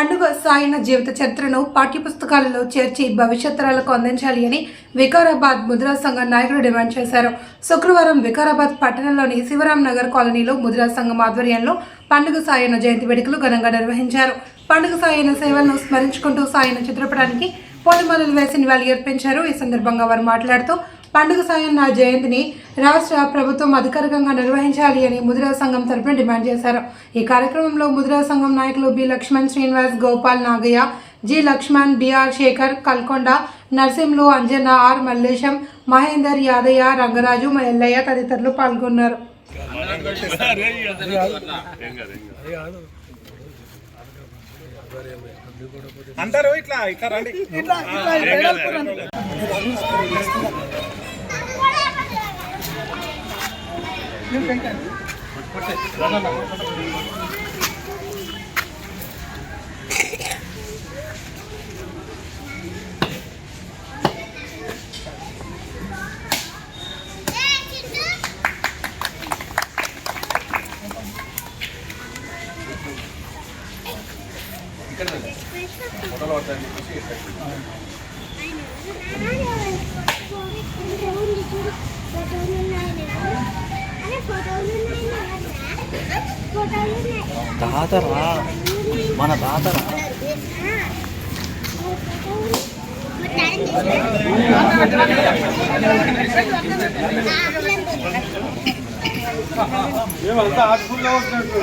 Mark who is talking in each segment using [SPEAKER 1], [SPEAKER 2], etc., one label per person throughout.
[SPEAKER 1] పండుగ సాయన జీవిత చరిత్రను పాఠ్యపుస్తకాలలో చేర్చి భవిష్యత్ తరాలకు అందించాలి అని వికారాబాద్ ముద్రా సంఘం నాయకులు డిమాండ్ చేశారు. శుక్రవారం వికారాబాద్ పట్టణంలోని శివరాం నగర్ కాలనీలో ముద్రా సంఘం ఆధ్వర్యంలో పండుగ సాయన జయంతి వేడుకలు ఘనంగా నిర్వహించారు. పండుగ సాయన సేవలను స్మరించుకుంటూ సాయన చిత్రపటానికి పూలమాలలు వేసి నివాళి అర్పించారు ఈ సందర్భంగా వారు మాట్లాడుతూ పండుగ సాయం నా జయంతిని రాష్ట్ర ప్రభుత్వం అధికారికంగా నిర్వహించాలి అని ముద్రా సంఘం తరపున డిమాండ్ చేశారు. ఈ కార్యక్రమంలో ముద్రా సంఘం నాయకులు B Laxman Srinivas Gopal Nagaiah G Laxman BR Shekhar Kalkonda Narsimlu Anjana R Mallesham Mahender Yadaiah Rangaraju Ellaiah తదితరులు పాల్గొన్నారు.
[SPEAKER 2] అందరూ ఇట్లా ఇట్లా రండి.
[SPEAKER 3] తాతరా
[SPEAKER 2] మేమంతా హాస్పిటల్లో వస్తున్నట్టు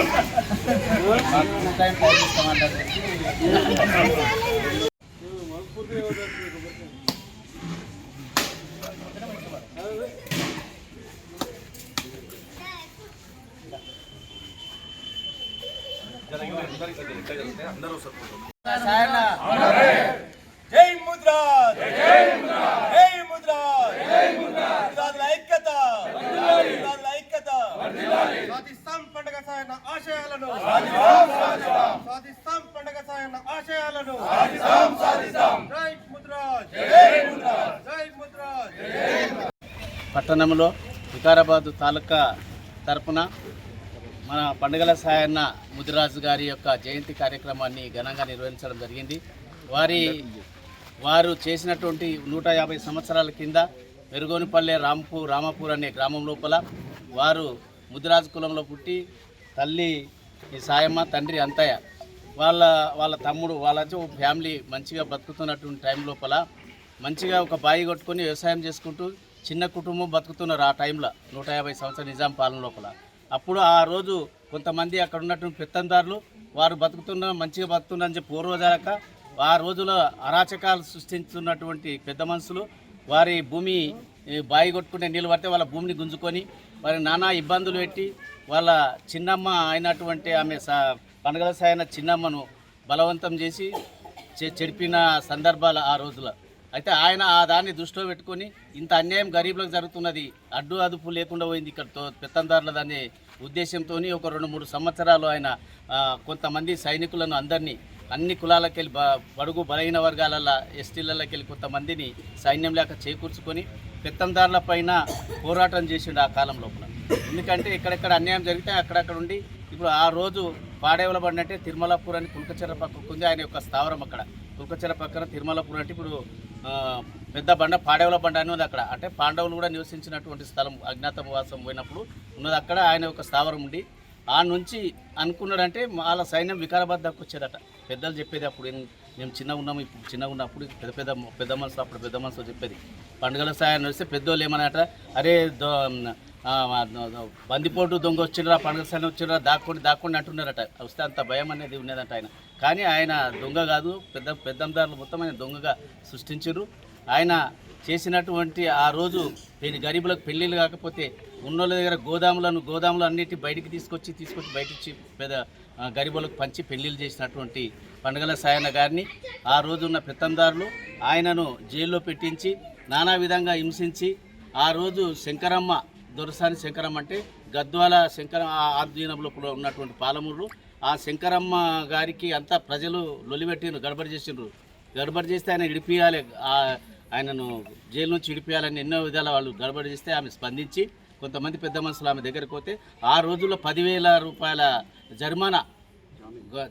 [SPEAKER 2] జై ముద్రా జై ముద్రా జై ముద్రా జై ముద్రా గుజరాత్ల ఐక్యత గుజరాత్ల ఐక్యత సాధిస్తాం పండగ సాయన ఆశయాలను సాధిస్తాం పండగ సాయన ఆశయాలను జై ముద్రా జై ముద్రా జై ముద్రా
[SPEAKER 3] పట్టణంలో వికారాబాద్ తాలూకా తరపున మన పండుగల సాయన్న ముదిరాజు గారి యొక్క జయంతి కార్యక్రమాన్ని ఘనంగా నిర్వహించడం జరిగింది. వారి వారు చేసినటువంటి నూట యాభై సంవత్సరాల కింద మెరుగోనిపల్లె రాంపూర్ రామాపూర్ అనే గ్రామం లోపల వారు ముదిరాజు కులంలో పుట్టి తల్లి ఈ సాయమ్మ తండ్రి అంతయ్య వాళ్ళ వాళ్ళ తమ్ముడు వాళ్ళ ఫ్యామిలీ మంచిగా బతుకుతున్నటువంటి టైం లోపల మంచిగా ఒక బాయి కొట్టుకొని వ్యవసాయం చేసుకుంటూ చిన్న కుటుంబం బతుకుతున్నారు ఆ టైంలో నూట యాభై సంవత్సరాల నిజాం పాలన లోపల. అప్పుడు ఆ రోజు కొంతమంది అక్కడ ఉన్నటువంటి పెత్తందారులు వారు బతుకుతున్న మంచిగా బతుకుతున్నారని చెప్పి పూర్వజాక ఆ రోజుల అరాచకాలు సృష్టించున్నటువంటి పెద్ద మనుషులు వారి భూమి బాయి కొట్టుకునే నీళ్ళు పడితే వాళ్ళ భూమిని గుంజుకొని వారి నానా ఇబ్బందులు పెట్టి వాళ్ళ చిన్నమ్మ అయినటువంటి ఆమె సా పండుగల సాయన చిన్నమ్మను బలవంతం చేసి చె- చెడిపిన సందర్భాలు ఆ రోజుల. అయితే ఆయన ఆ దాన్ని దృష్టిలో పెట్టుకొని ఇంత అన్యాయం గరీబులకు జరుగుతున్నది అడ్డు అదుపు లేకుండా పోయింది ఇక్కడ తో- పెత్తందారుల దాని ఉద్దేశంతో ఒక రెండు మూడు సంవత్సరాలు ఆయన కొంతమంది సైనికులను అందరినీ అన్ని కులాలకు వెళ్ళి బడుగు బలహీన వర్గాలలో ఎస్టీలకి వెళ్ళి కొంతమందిని సైన్యం లేక చేకూర్చుకొని పెత్తందారుల పైన పోరాటం చేసిండు ఆ కాలం లోపల. ఎందుకంటే ఎక్కడెక్కడ అన్యాయం జరిగితే అక్కడక్కడ ఉండి ఇప్పుడు ఆ రోజు పాడేవల బండి తిరుమలాపూర్ అని కుల్కచెర పక్కకు ఉంది. ఆయన యొక్క స్థావరం అక్కడ. కుల్కచెర పక్కన తిరుమలాపూర్ అంటే ఇప్పుడు పెద్ద బండ పాడేవుల బండ అని ఉంది అక్కడ. అంటే పాండవులు కూడా నివసించినటువంటి స్థలం అజ్ఞాతవాసం పోయినప్పుడు ఉన్నది అక్కడ. ఆయన ఒక స్థావరం ఉండి ఆ నుంచి అనుకున్నాడంటే వాళ్ళ సైన్యం వికారాబాద్ దాకా వచ్చేదట. పెద్దలు చెప్పేది అప్పుడు మేము చిన్నగా ఉన్నాము ఇప్పుడు చిన్నగా ఉన్నప్పుడు పెద్ద పెద్ద పెద్ద మనసులు అప్పుడు పెద్ద మనసులు చెప్పేది. పండుగల సాయాన్ని వస్తే పెద్దోళ్ళు ఏమన్నట అరే దో బందిపోటు దొంగ వచ్చిండ్రా పండుగ సాయం వచ్చిండ్రా దాక్కోండి దాక్కోండి అంటున్నారట. వస్తే అంత భయం అనేది ఉన్నదంట ఆయన. కానీ ఆయన దొంగ కాదు. పెద్ద పెద్దందారులు మొత్తం ఆయన దొంగగా సృష్టించారు ఆయన చేసినటువంటి ఆ రోజు పెళ్ళి గరీబులకు పెళ్ళిళ్ళు కాకపోతే ఉన్నోళ్ళ దగ్గర గోదాములను గోదాములు అన్నిటి బయటికి తీసుకొచ్చి తీసుకొచ్చి బయటికి పెద్ద గరీబులకు పంచి పెళ్ళిళ్ళు చేసినటువంటి పండుగల సాయన్న గారిని ఆ రోజున్న పెత్తందారులు ఆయనను జైల్లో పెట్టించి నానా విధంగా హింసించి ఆ రోజు శంకరమ్మ దొరసాని శంకరమ్మ అంటే గద్వాల శంకర ఆ ఆధీనంలో ఉన్నటువంటి పాలమూరు ఆ శంకరమ్మ గారికి అంతా ప్రజలు లొలిపెట్టిండ్రు గడబడి చేసిండ్రు. గడబడి చేస్తే ఆయన ఇడిపియాలి ఆయనను జైలు నుంచి ఇడిపియాలని ఎన్నో విధాల వాళ్ళు గడబడి చేస్తే ఆమె స్పందించి కొంతమంది పెద్ద మనుషులు ఆమె దగ్గరికి పోతే ఆ రోజుల్లో పదివేల రూపాయల జరిమానా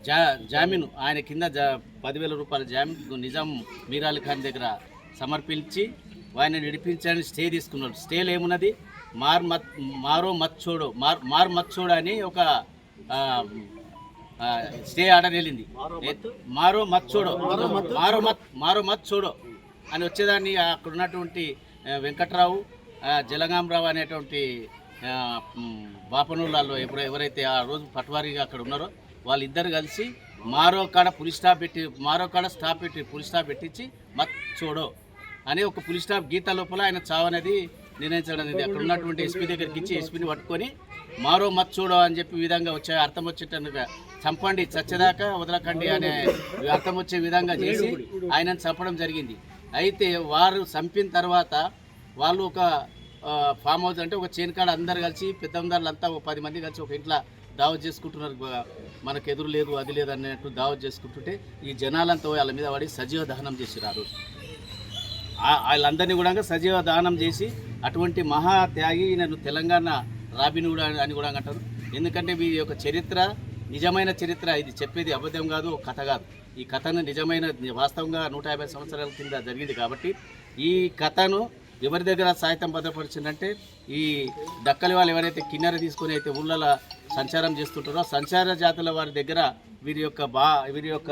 [SPEAKER 3] జా జామీను ఆయన కింద జా పదివేల రూపాయల జామీన్ నిజాం మీరాలి ఖాన్ దగ్గర సమర్పించి ఆయన విడిపించని స్టే తీసుకున్నాడు. స్టేలు ఏమున్నది? మార్ మత్ మారో మచ్చోడో మార్ మార్ మత్ అని ఒక స్టే ఆర్డర్ వెళ్ళింది. మారో మత్ చూడు. మారో మత్ మారో మత్ చూడు. అని వచ్చేదాన్ని అక్కడ ఉన్నటువంటి వెంకట్రావు ఆ, జలగాంరావు అనేటువంటి బాపనూళ్ళలో ఎప్పుడు ఎవరైతే ఆ రోజు పట్వారీగా అక్కడ ఉన్నారో వాళ్ళిద్దరు కలిసి మారో కాడ పులి స్టాప్ పెట్టి మారో కాడ స్టాప్ పెట్టి పులి స్టాప్ పెట్టించి మత్ చూడో అని ఒక పులి స్టాప్ గీత లోపల ఆయన చావు అనేది నిర్ణయించడం అనేది అక్కడ ఉన్నటువంటి ఎస్పీ దగ్గరికి ఇచ్చి ఎస్పీని పట్టుకొని మారో మత్ చూడో అని చెప్పి విధంగా వచ్చే అర్థం వచ్చేటట్టుగా చంపండి చచ్చేదాకా వదలకండి అనే అర్థం వచ్చే విధంగా చేసి ఆయనను చంపడం జరిగింది. అయితే వారు చంపిన తర్వాత వాళ్ళు ఒక ఫామ్ హౌస్ అంటే ఒక చేనుకాడ అందరు కలిసి పెద్దందారులు అంతా ఒక పది మంది కలిసి ఒక ఇంట్లో దావత్ చేసుకుంటున్నారు. మనకు ఎదురు లేదు అది లేదు అన్నట్టు దావత్ చేసుకుంటుంటే ఈ జనాలంతా వాళ్ళ మీద పడి సజీవ దహనం చేసినారు. వాళ్ళందరినీ కూడా సజీవ దానం చేసి అటువంటి మహా త్యాగి నేను తెలంగాణ రాబిన్ కూడా అని కూడా అంటారు. ఎందుకంటే వీరి యొక్క చరిత్ర నిజమైన చరిత్ర ఇది చెప్పేది అబద్ధం కాదు ఒక కథ కాదు. ఈ కథను నిజమైన వాస్తవంగా నూట యాభై సంవత్సరాల కింద జరిగింది కాబట్టి ఈ కథను ఎవరి దగ్గర సాహిత్యం భద్రపరిచిందంటే ఈ దక్కలి వాళ్ళు ఎవరైతే కిన్నెర తీసుకొని అయితే ఊళ్ళలో సంచారం చేస్తుంటారో సంచార జాతుల వారి దగ్గర వీరి యొక్క బా వీరి యొక్క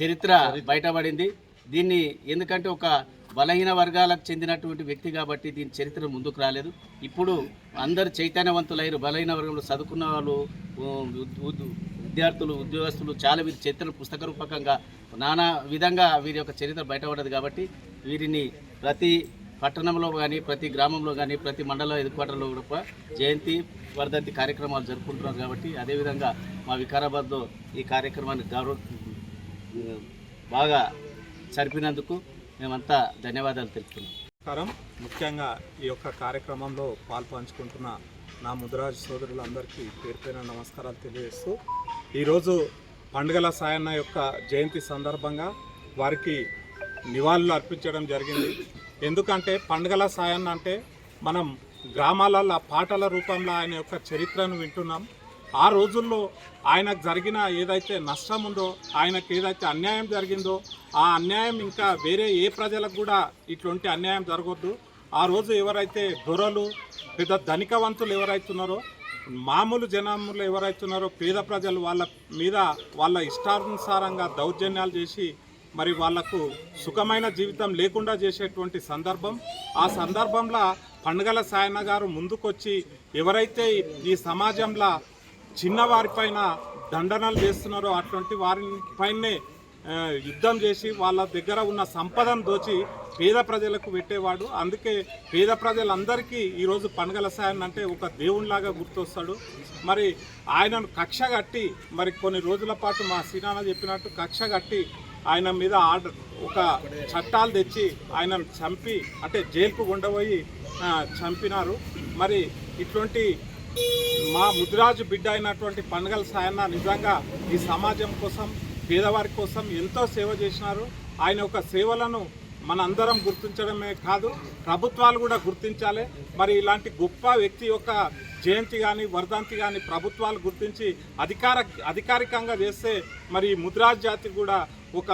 [SPEAKER 3] చరిత్ర బయటపడింది. దీన్ని ఎందుకంటే ఒక బలహీన వర్గాలకు చెందినటువంటి వ్యక్తి కాబట్టి దీని చరిత్ర ముందుకు రాలేదు. ఇప్పుడు అందరు చైతన్యవంతులైన బలహీన వర్గంలో చదువుకున్న వాళ్ళు విద్యార్థులు ఉద్యోగస్తులు చాలా వీరి చరిత్ర పుస్తక రూపకంగా నానా విధంగా వీరి యొక్క చరిత్ర బయటపడదు కాబట్టి వీరిని ప్రతి పట్టణంలో కానీ ప్రతి గ్రామంలో కానీ ప్రతి మండల ఎదుర్కోవటంలో కూడా జయంతి వర్ధంతి కార్యక్రమాలు జరుపుకుంటున్నారు కాబట్టి అదేవిధంగా మా వికారాబాద్లో ఈ కార్యక్రమాన్ని గౌరవ బాగా జరిపినందుకు మేమంతా ధన్యవాదాలు తెలుపుతున్నాం.
[SPEAKER 4] నమస్కారం. ముఖ్యంగా ఈ యొక్క కార్యక్రమంలో పాల్పంచుకుంటున్న నా ముద్రాజ్ సోదరులందరికీ పేరు నమస్కారాలు తెలియజేస్తూ ఈరోజు పండుగల సాయన్న యొక్క జయంతి సందర్భంగా వారికి నివాళులు అర్పించడం జరిగింది. ఎందుకంటే పండుగల సాయన్న అంటే మనం గ్రామాలలో పాటల రూపంలో ఆయన యొక్క చరిత్రను వింటున్నాం. ఆ రోజుల్లో ఆయనకు జరిగిన ఏదైతే నష్టం ఉందో ఆయనకు ఏదైతే అన్యాయం జరిగిందో ఆ అన్యాయం ఇంకా వేరే ఏ ప్రజలకు కూడా ఇటువంటి అన్యాయం జరగొద్దు. ఆ రోజు ఎవరైతే దొరలు పెద్ద ధనికవంతులు ఎవరైతున్నారో మామూలు జనాములు ఎవరైతున్నారో పేద ప్రజలు వాళ్ళ మీద వాళ్ళ ఇష్టానుసారంగా దౌర్జన్యాలు చేసి మరి వాళ్ళకు సుఖమైన జీవితం లేకుండా చేసేటువంటి సందర్భం. ఆ సందర్భంలో పండుగల సాయన గారు ముందుకొచ్చి ఎవరైతే ఈ సమాజంలో చిన్నవారిపైన దండనలు చేస్తున్నారో అటువంటి వారి పైనే యుద్ధం చేసి వాళ్ళ దగ్గర ఉన్న సంపదను దోచి పేద ప్రజలకు పెట్టేవాడు. అందుకే పేద ప్రజలందరికీ ఈరోజు పండుగల సాయన్ అంటే ఒక దేవునిలాగా గుర్తొస్తాడు. మరి ఆయనను కక్ష కట్టి మరి కొన్ని రోజుల పాటు మా సినాన చెప్పినట్టు కక్ష కట్టి ఆయన మీద ఆర్డర్ ఒక చట్టాలు తెచ్చి ఆయనను చంపి అంటే జైలుకు ఉండబోయి చంపినారు. మరి ఇటువంటి మా ముద్రాజు బిడ్డ అయినటువంటి పండుగల సాయన్న నిజంగా ఈ సమాజం కోసం పేదవారి కోసం ఎంతో సేవ చేసినారు. ఆయన యొక్క సేవలను మనందరం గుర్తించడమే కాదు ప్రభుత్వాలు కూడా గుర్తించాలి. మరి ఇలాంటి గొప్ప వ్యక్తి యొక్క జయంతి కానీ వర్ధంతి కానీ ప్రభుత్వాలు గుర్తించి అధికార అధికారికంగా చేస్తే మరి ఈ ముద్రాజ్ జాతి కూడా ఒక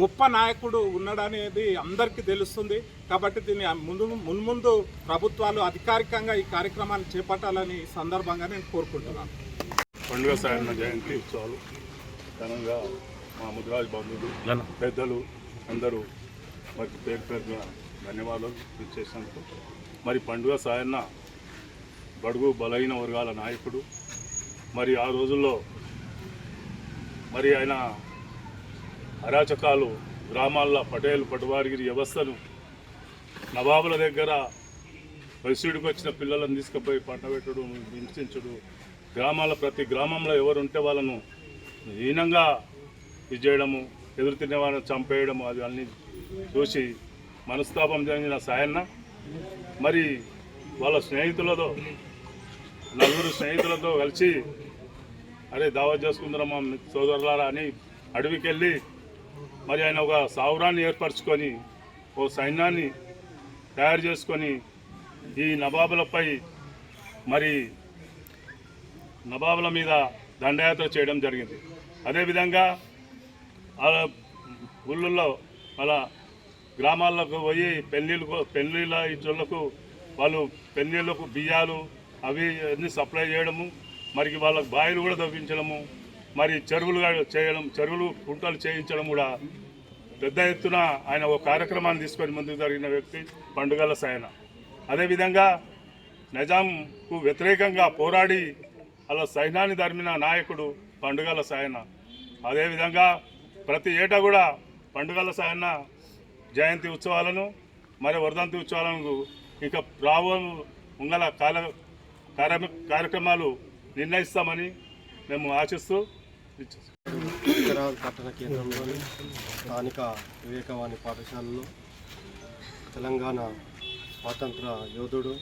[SPEAKER 4] గొప్ప నాయకుడు ఉన్నాడనేది అందరికీ తెలుస్తుంది. కాబట్టి దీన్ని ముందు మున్ముందు ప్రభుత్వాలు అధికారికంగా ఈ కార్యక్రమాన్ని చేపట్టాలని సందర్భంగా నేను కోరుకుంటున్నాను.
[SPEAKER 5] పండుగ సాయన్న జయంతి ఉత్సవాలు ఘనంగా మా ముద్రాజ్ బంధువులు పెద్దలు అందరూ వారికి పేరు పేరున ధన్యవాదాలు చేసినందుకు మరి పండుగ సాయన్న బడుగు బలహీన వర్గాల నాయకుడు మరి ఆ రోజుల్లో మరి ఆయన అరాచకాలు గ్రామాల్లో పటేల్ పటువారిగిరి వ్యవస్థను నవాబుల దగ్గర వయసుడికి వచ్చిన పిల్లలను తీసుకుపోయి పంట పెట్టడం హింసించడు. గ్రామాల ప్రతి గ్రామంలో ఎవరు ఉంటే వాళ్ళను హీనంగా ఇది చేయడము ఎదురు తినే వాళ్ళని చంపేయడము అది అన్ని చూసి మనస్తాపం చెందిన సాయన్న. మరి వాళ్ళ స్నేహితులతో నలుగురు స్నేహితులతో కలిసి అరే దావత్ చేసుకుందరమ్మా సోదరులారా అని అడవికి వెళ్ళి మరి ఆయన ఒక సావురాన్ని ఏర్పరచుకొని ఓ సైన్యాన్ని తయారు చేసుకొని ఈ నవాబులపై మరి నవాబుల మీద దండయాత్ర చేయడం జరిగింది. అదేవిధంగా వాళ్ళ ఊళ్ళల్లో వాళ్ళ గ్రామాలకు పోయి పెళ్ళిళ్ళకు పెళ్ళిళ్ళ ఇళ్ళకు వాళ్ళు పెళ్ళిళ్ళకు బియ్యాలు అవి అన్నీ సప్లై చేయడము మరి వాళ్ళకు బాయిలు కూడా తవ్వించడము మరి చెరువులు చేయడం చెరువులు కుంటలు చేయించడం కూడా పెద్ద ఎత్తున ఆయన ఒక కార్యక్రమాన్ని తీసుకొని ముందుకు జరిగిన వ్యక్తి పండుగల సాయన. అదేవిధంగా నిజాంకు వ్యతిరేకంగా పోరాడి అలా సైన్యాన్ని ధర్మిన నాయకుడు పండుగల సాయన. అదేవిధంగా ప్రతి ఏటా కూడా పండుగల సాయన జయంతి ఉత్సవాలను మరి వరదంతి ఉత్సవాలను ఇక రాబో ఉంగల కాల కార్య- కార్యక్రమాలు నిర్ణయిస్తామని మేము ఆశిస్తూ
[SPEAKER 6] హైదరాబాద్ పట్టణ కేంద్రంలోని స్థానిక వివేకవాణి పాఠశాలలో తెలంగాణ స్వాతంత్ర యోధుడు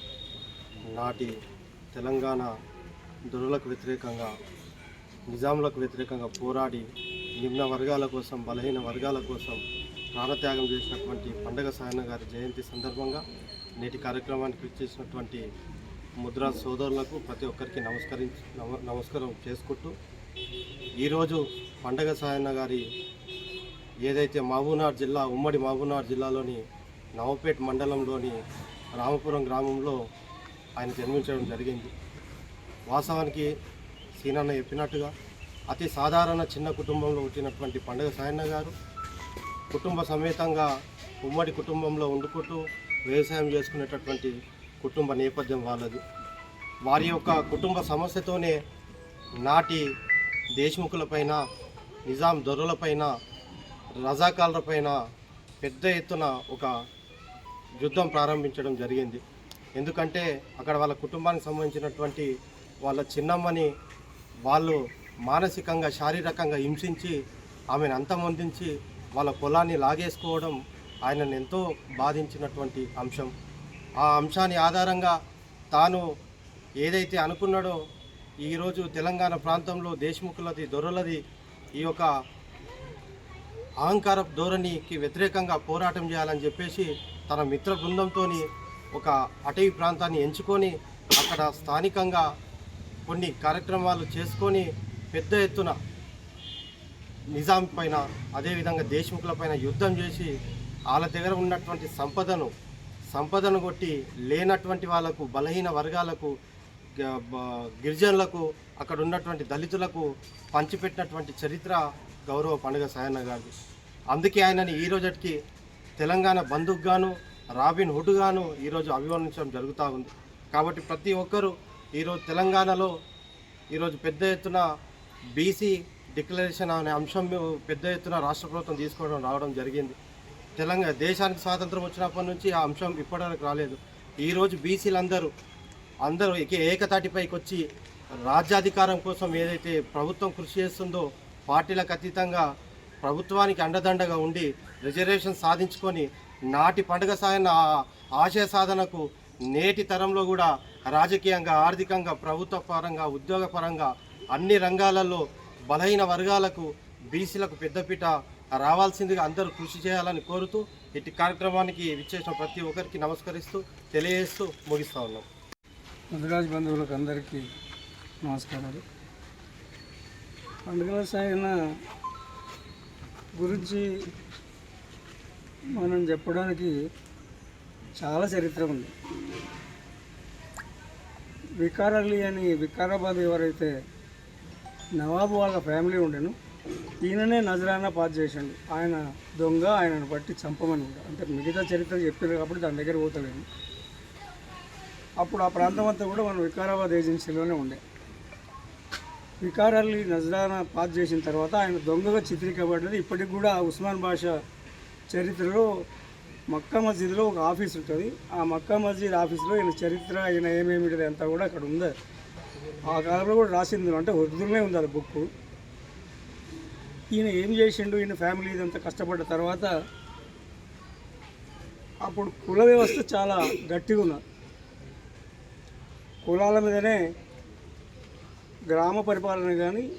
[SPEAKER 6] నాటి తెలంగాణ దొరలకు వ్యతిరేకంగా నిజాములకు వ్యతిరేకంగా పోరాడి నిమ్న వర్గాల కోసం బలహీన వర్గాల కోసం ప్రాణత్యాగం చేసినటువంటి పండగ సాయన గారి జయంతి సందర్భంగా నేటి కార్యక్రమానికి ఇచ్చేసినటువంటి ముద్రా సోదరులకు ప్రతి ఒక్కరికి నమస్కరించి నమ- నమస్కారం చేసుకుంటూ ఈరోజు పండగ సాయన్న గారి ఏదైతే మహబూనార్ జిల్లా ఉమ్మడి మహబూనార్ జిల్లాలోని నవపేట్ మండలంలోని రామపురం గ్రామంలో ఆయన జన్మించడం జరిగింది. వాస్తవానికి సీనన్న చెప్పినట్టుగా అతి సాధారణ చిన్న కుటుంబంలో పుట్టినటువంటి పండగ సాయన్న గారు కుటుంబ సమేతంగా ఉమ్మడి కుటుంబంలో వండుకుంటూ వ్యవసాయం చేసుకునేటటువంటి కుటుంబ నేపథ్యం వాళ్ళది. వారి యొక్క కుటుంబ సమస్యతోనే నాటి దేశ్ముఖులపైన నిజాం దొరలపైన రజాకాలపైన పెద్ద ఎత్తున ఒక యుద్ధం ప్రారంభించడం జరిగింది. ఎందుకంటే అక్కడ వాళ్ళ కుటుంబానికి సంబంధించినటువంటి వాళ్ళ చిన్నమ్మని వాళ్ళు మానసికంగా శారీరకంగా హింసించి ఆమెను అంతమొందించి వాళ్ళ పొలాన్ని లాగేసుకోవడం ఆయనను ఎంతో బాధించినటువంటి అంశం. ఆ అంశాన్ని ఆధారంగా తాను ఏదైతే అనుకున్నాడో ఈరోజు తెలంగాణ ప్రాంతంలో దేశముఖులది దొరలది ఈ యొక్క అహంకార ధోరణికి వ్యతిరేకంగా పోరాటం చేయాలని చెప్పేసి తన మిత్ర బృందంతో ఒక అటవీ ప్రాంతాన్ని ఎంచుకొని అక్కడ స్థానికంగా కొన్ని కార్యక్రమాలు చేసుకొని పెద్ద ఎత్తున నిజాం పైన అదేవిధంగా దేశముఖుల పైన యుద్ధం చేసి వాళ్ళ దగ్గర ఉన్నటువంటి సంపదను సంపదను కొట్టి లేనటువంటి వాళ్ళకు బలహీన వర్గాలకు గిరిజనులకు అక్కడ ఉన్నటువంటి దళితులకు పంచిపెట్టినటువంటి చరిత్ర గౌరవ పండుగ సాయన్న గారు అందుకే ఆయనని ఈ రోజుకి తెలంగాణ బంధువుగాను రాబిన్ హుడ్గాను ఈరోజు అభివర్ణించడం జరుగుతూ ఉంది. కాబట్టి ప్రతి ఒక్కరూ ఈరోజు తెలంగాణలో ఈరోజు పెద్ద ఎత్తున బీసీ డిక్లరేషన్ అనే అంశం పెద్ద ఎత్తున రాష్ట్ర ప్రభుత్వం తీసుకోవడం రావడం జరిగింది. తెలంగాణ దేశానికి స్వాతంత్రం వచ్చినప్పటి నుంచి ఆ అంశం ఇప్పటివరకు రాలేదు. ఈరోజు బీసీలందరూ అందరూ ఏకతాటిపైకి వచ్చి రాజ్యాధికారం కోసం ఏదైతే ప్రభుత్వం కృషి చేస్తుందో పార్టీలకు అతీతంగా ప్రభుత్వానికి అండదండగా ఉండి రిజర్వేషన్ సాధించుకొని నాటి పండుగ సాగిన ఆశయ సాధనకు నేటి తరంలో కూడా రాజకీయంగా ఆర్థికంగా ప్రభుత్వ పరంగా ఉద్యోగపరంగా అన్ని రంగాలలో బలహీన వర్గాలకు బీసీలకు పెద్దపీట రావాల్సిందిగా అందరూ కృషి చేయాలని కోరుతూ ఇటు కార్యక్రమానికి విచ్చేసిన ప్రతి ఒక్కరికి నమస్కరిస్తూ తెలియజేస్తూ ముగిస్తా ఉన్నాం.
[SPEAKER 7] ముదిరాజ్ బంధువులకు అందరికీ నమస్కారాలు. పండుగల సాయన గురించి మనం చెప్పడానికి చాలా చరిత్ర ఉంది. వికారల్లి అని వికారాబాద్ ఎవరైతే నవాబు వాళ్ళ ఫ్యామిలీ ఉండెను ఈయననే నజరానా పాస్ చేసిండు. ఆయన దొంగ ఆయనను బట్టి చంపమని కూడా. అంటే మిగతా చరిత్ర చెప్పారు కాబట్టి దాని దగ్గర పోతలేను అప్పుడు ఆ ప్రాంతం అంతా కూడా మనం వికారాబాద్ ఏజెన్సీలోనే ఉండే. వికారాల్ని నజరానా పాస్ చేసిన తర్వాత ఆయన దొంగగా చిత్రీకబడ్డది ఇప్పటికి కూడా ఉస్మాన్ బాషా చరిత్రలో మక్కా మస్జిద్లో ఒక ఆఫీస్ ఉంటుంది. ఆ మక్కా మస్జిద్ ఆఫీస్లో ఈయన చరిత్ర ఈయన ఏమేమిటి అంతా కూడా అక్కడ ఉంది? ఆ కాలంలో కూడా రాసింది అంటే వృద్ధులనే ఉంది అది బుక్. ఈయన ఏం చేసిండు? ఈయన ఫ్యామిలీ ఇదంతా కష్టపడ్డ తర్వాత అప్పుడు కుల వ్యవస్థ చాలా గట్టిగా ఉన్నది. కులాల మీదనే గ్రామ పరిపాలన కానీ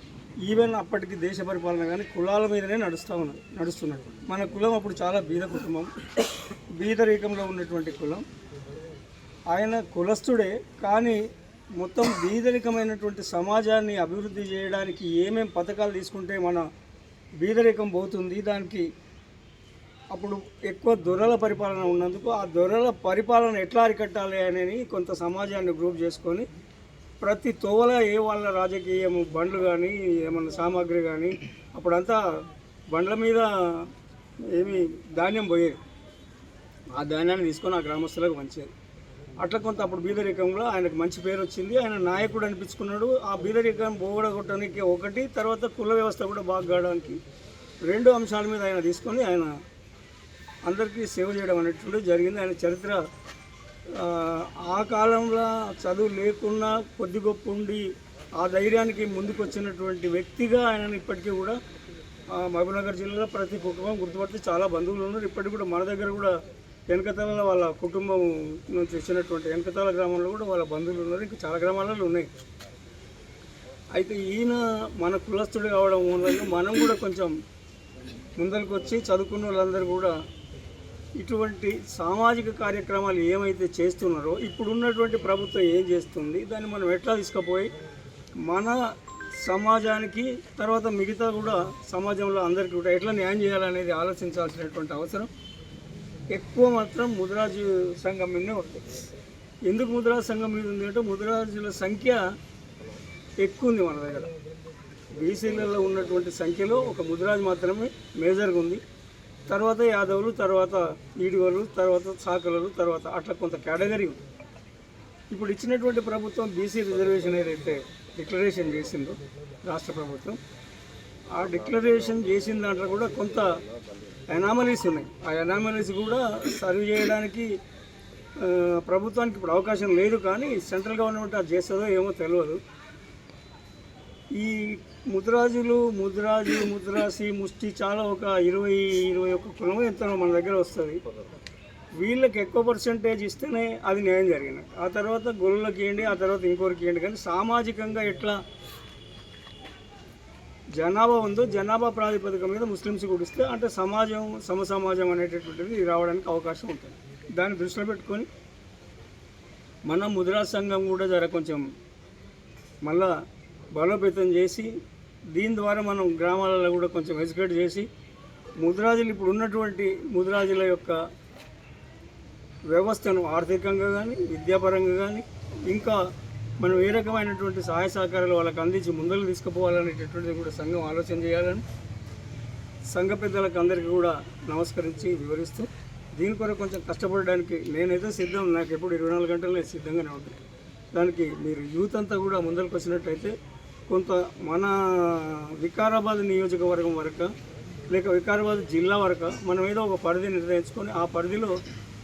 [SPEAKER 7] ఈవెన్ అప్పటికి దేశ పరిపాలన కానీ కులాల మీదనే నడుస్తూ ఉన్నది నడుస్తున్నట్టు. మన కులం అప్పుడు చాలా బీద కుటుంబం. బీదరీకంలో ఉన్నటువంటి కులం. ఆయన కులస్థుడే కానీ మొత్తం బీదరికమైనటువంటి సమాజాన్ని అభివృద్ధి చేయడానికి ఏమేం పథకాలు తీసుకుంటే మన బీదరికం పోతుంది దానికి అప్పుడు ఎక్కువ దొరల పరిపాలన ఉన్నందుకు ఆ దొరల పరిపాలన ఎట్లా అరికట్టాలి అనేది కొంత సమాజాన్ని గ్రూప్ చేసుకొని ప్రతి తోవల ఏ వాళ్ళ రాజకీయం బండ్లు కానీ ఏమన్నా సామాగ్రి కానీ అప్పుడంతా బండ్ల మీద ఏమి ధాన్యం పోయేది. ఆ ధాన్యాన్ని తీసుకొని ఆ గ్రామస్తులకు పంచేది. అట్లా కొంత అప్పుడు బీదరికంలో ఆయనకు మంచి పేరు వచ్చింది. ఆయన నాయకుడు అనిపించుకున్నాడు. ఆ బీదరికం పోగొడగొట్టడానికి ఒకటి తర్వాత కుల వ్యవస్థ కూడా బాగా కావడానికి రెండు అంశాల మీద ఆయన తీసుకొని ఆయన అందరికీ సేవ చేయడం అనేటువంటి జరిగింది. ఆయన చరిత్ర ఆ, కాలంలో చదువు లేకున్నా కొద్ది గొప్ప ఉండి ఆ ధైర్యానికి ముందుకొచ్చినటువంటి వ్యక్తిగా ఆయన ఇప్పటికీ కూడా మహబూబ్నగర్ జిల్లాలో ప్రతి కుటుంబం గుర్తుపడితే చాలా బంధువులు ఉన్నారు. ఇప్పటికి కూడా మన దగ్గర కూడా వెనకతల వాళ్ళ కుటుంబం నుంచి వచ్చినటువంటి వెనకతల గ్రామంలో కూడా వాళ్ళ బంధువులు ఉన్నారు. ఇంకా చాలా గ్రామాలలో ఉన్నాయి. అయితే ఈయన మన కులస్తుడు కావడం వల్ల మనం కూడా కొంచెం ముందరికి వచ్చి చదువుకున్న వాళ్ళందరూ కూడా ఇటువంటి సామాజిక కార్యక్రమాలు ఏమైతే చేస్తున్నారో ఇప్పుడున్నటువంటి ప్రభుత్వం ఏం చేస్తుంది దాన్ని మనం ఎట్లా తీసుకుపోయి మన సమాజానికి తర్వాత మిగతా కూడా సమాజంలో అందరికీ కూడా ఎట్లా న్యాయం చేయాలనేది ఆలోచించాల్సినటువంటి అవసరం ఎక్కువ మాత్రం ముదిరాజు సంఘం మీదనే ఉంది. ఎందుకు ముదిరాజు సంఘం మీద ఉంది అంటే ముదిరాజుల సంఖ్య ఎక్కువ ఉంది మన దగ్గర. బీసీలలో ఉన్నటువంటి సంఖ్యలో ఒక ముదిరాజు మాత్రమే మేజర్గా ఉంది. తర్వాత యాదవులు తర్వాత ఈడుగోలు తర్వాత చాకలలు తర్వాత అట్లా కొంత కేటగిరీ ఉంది. ఇప్పుడు ఇచ్చినటువంటి ప్రభుత్వం బీసీ రిజర్వేషన్ ఏదైతే డిక్లరేషన్ చేసిందో రాష్ట్ర ప్రభుత్వం ఆ డిక్లరేషన్ చేసిన దాంట్లో కూడా కొంత ఎనామలీస్ ఉన్నాయి. ఆ ఎనామలీస్ కూడా సర్వ్ చేయడానికి ప్రభుత్వానికి ఇప్పుడు అవకాశం లేదు కానీ సెంట్రల్ గవర్నమెంట్ అది చేస్తుందో ఏమో తెలియదు. ఈ ముద్రాజులు ముద్రాజు ముద్రాసి ముష్టి చాలా ఒక ఇరవై ఇరవై ఒక్క కులం ఎంతనో మన దగ్గర వస్తుంది. వీళ్ళకి ఎక్కువ పర్సంటేజ్ ఇస్తేనే అది న్యాయం జరిగినట్టు ఆ తర్వాత గొల్లకి ఇవ్వండి ఆ తర్వాత ఇంకోరికి ఇవ్వండి కానీ సామాజికంగా ఎట్లా జనాభా ఉందో జనాభా ప్రాతిపదిక మీద ముస్లిమ్స్ కూడా ఇస్తే అంటే సమాజం సమసమాజం అనేటటువంటిది రావడానికి అవకాశం ఉంటుంది. దాన్ని దృష్టిలో పెట్టుకొని మన ముద్రా సంఘం కూడా జర కొంచెం మళ్ళా బలోపేతం చేసి దీని ద్వారా మనం గ్రామాలలో కూడా కొంచెం ఎడ్యుకేట్ చేసి ముద్రాజులు ఇప్పుడు ఉన్నటువంటి ముద్రాజుల యొక్క వ్యవస్థను ఆర్థికంగా కానీ విద్యాపరంగా కానీ ఇంకా మనం ఏ రకమైనటువంటి సహాయ సహకారాలు వాళ్ళకి అందించి ముందుకు తీసుకుపోవాలనేటటువంటిది కూడా సంఘం ఆలోచన చేయాలని సంఘ పెద్దలకు అందరికీ కూడా నమస్కరించి వివరిస్తూ దీని కొరకు కొంచెం కష్టపడడానికి నేనైతే సిద్ధం నాకు ఎప్పుడు ఇరవై నాలుగు గంటలు నేను సిద్ధంగానే ఉంటాను దానికి మీరు యూత్ అంతా కూడా ముందరకు వచ్చినట్టయితే కొంత మన వికారాబాద్ నియోజకవర్గం వరకు లేక వికారాబాద్ జిల్లా వరకు మనం ఏదో ఒక పరిధి నిర్ణయించుకొని ఆ పరిధిలో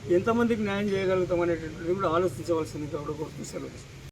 [SPEAKER 7] ఎంతమందికి న్యాయం చేయగలుగుతాం అనేటువంటిది కూడా ఆలోచించవలసింది కూడా కోరుతూ సెలవు